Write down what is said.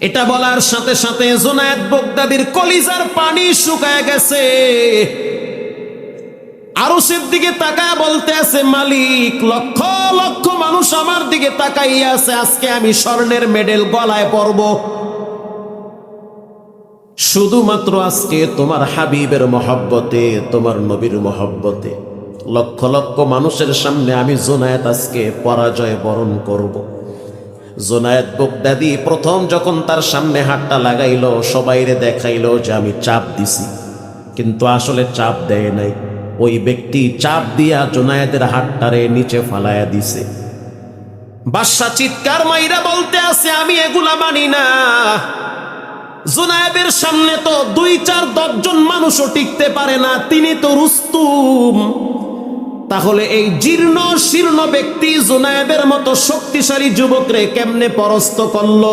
এটা বলার সাথে সাথে জোনায়েদ বগদাদির কলিজার পানি শুকায় গেছে। আরশের দিকে তাকায় বলতে আছে, মালিক, লক্ষ লক্ষ মানুষ আমার দিকে তাকাইয়া আছে, আজকে আমি স্বর্ণের মেডেল গলায় পরব। শুধুমাত্র আজকে তোমার হাবিবের মহব্বতে, তোমার নবীর মহব্বতে, লক্ষ লক্ষ মানুষের সামনে আমি জোনায়েত আজকে পরাজয় বরণ করব। জোনায়েত বগদাদি প্রথম যখন তার সামনে হাতটা লাগাইল, সবাইরে দেখাইলো যে আমি চাপ দিছি। কিন্তু আসলে চাপ দেয় নাই। ওই ব্যক্তি চাপ দিয়া জোনায়েতের হাতটারে নিচে ফালায়া দিছে। বাদশা চিৎকার মাইরা বলতে আছে, আমি এগুলা মানি না। জোনায়েবের সামনে তো দুই চার দশজন মানুষও টিকতে পারে না, তিনি তো রুস্তুম। তাহলে এই জীর্ণ শীর্ণ ব্যক্তি জোনায়েবের মতো শক্তিশালী যুবকরে কেমনে পরস্ত করল?